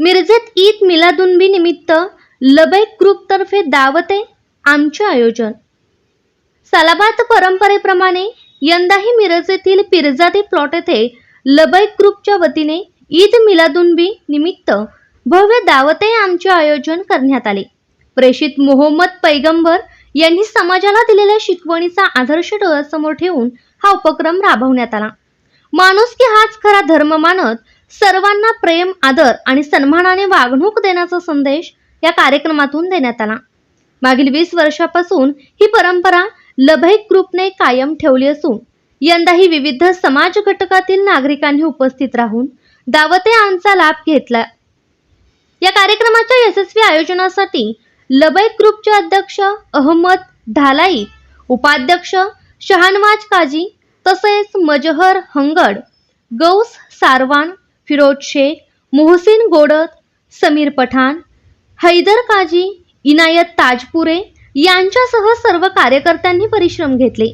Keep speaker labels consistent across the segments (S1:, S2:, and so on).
S1: मिरजेत ईद मिलादुनबी निमित्त लबैक ग्रुपतर्फे दावते आमचे आयोजन. सालाबाद परंपरेप्रमाणे यंदाही मिरज येथील पिरजादी प्लॉट येथे लबैक ग्रुपच्या वतीने ईद मिलादुनबी निमित्त भव्य दावते आमचे आयोजन करण्यात आले. प्रेषित मोहम्मद पैगंबर यांनी समाजाला दिलेल्या शिकवणीचा आदर्श डोळ्यासमोर ठेवून हा उपक्रम राबवण्यात आला. माणूस की हाच खरा धर्म मानत सर्वांना प्रेम आदर आणि सन्मानाने वागणूक देण्याचा संदेश या कार्यक्रमातून देण्यात आला. मागील वीस वर्षापासून ही परंपरा लभैक ग्रुपने कायम ठेवली असून यंदाही विविध समाज घटकातील नागरिकांनी उपस्थित राहून दावते आमचा लाभ घेतला. या कार्यक्रमाच्या यशस्वी आयोजनासाठी लबैक ग्रुपचे अध्यक्ष अहमद धालाई उपाध्यक्ष शहानवाज काजी तसेच मजहर हंगड गौस सारवान फिरोज शेख मोहसिन गोडत समीर पठाण हैदर काजी इनायत ताजपुरे यांच्यासह सर्व कार्यकर्त्यांनी परिश्रम घेतले.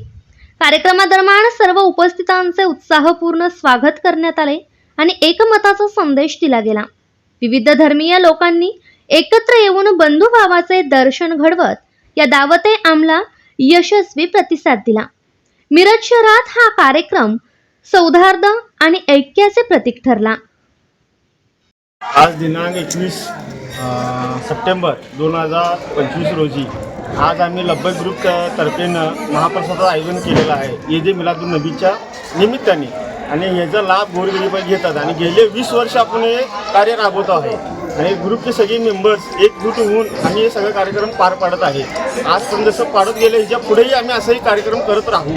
S1: कार्यक्रमादरम्यान सर्व उपस्थितांचे उत्साहपूर्ण स्वागत करण्यात आले आणि एकमताचा संदेश दिला गेला. विविध धर्मीय लोकांनी एकत्र येऊन बंधुभावाचे दर्शन घडवत या दावते आमला यशस्वी प्रतिसाद दिला. मिरज शहरात हा कार्यक्रम सौहार्द आणि ऐक्याचे प्रतीक ठरला.
S2: आज दिनांक एकवीस सप्टेंबर दोन हजार पंचवीस रोजी आज आम्ही लब्बक ग्रुप तर्फेनं महाप्रसादाचं आयोजन केलेलं आहे. ये जे मिलादुल नबीच्या निमित्ताने आणि याचा लाभ गोरगरीब घेतात आणि गेले वीस वर्ष आपण हे कार्य राबवत आहे. आणि ग्रुपचे सगळे मेंबर्स एकजूट होऊन आम्ही हे सगळं कार्यक्रम पार पाडत आहे. आजपर्यंत जसं पाडत गेले ह्याच्या पुढेही आम्ही असंही कार्यक्रम करत राहू.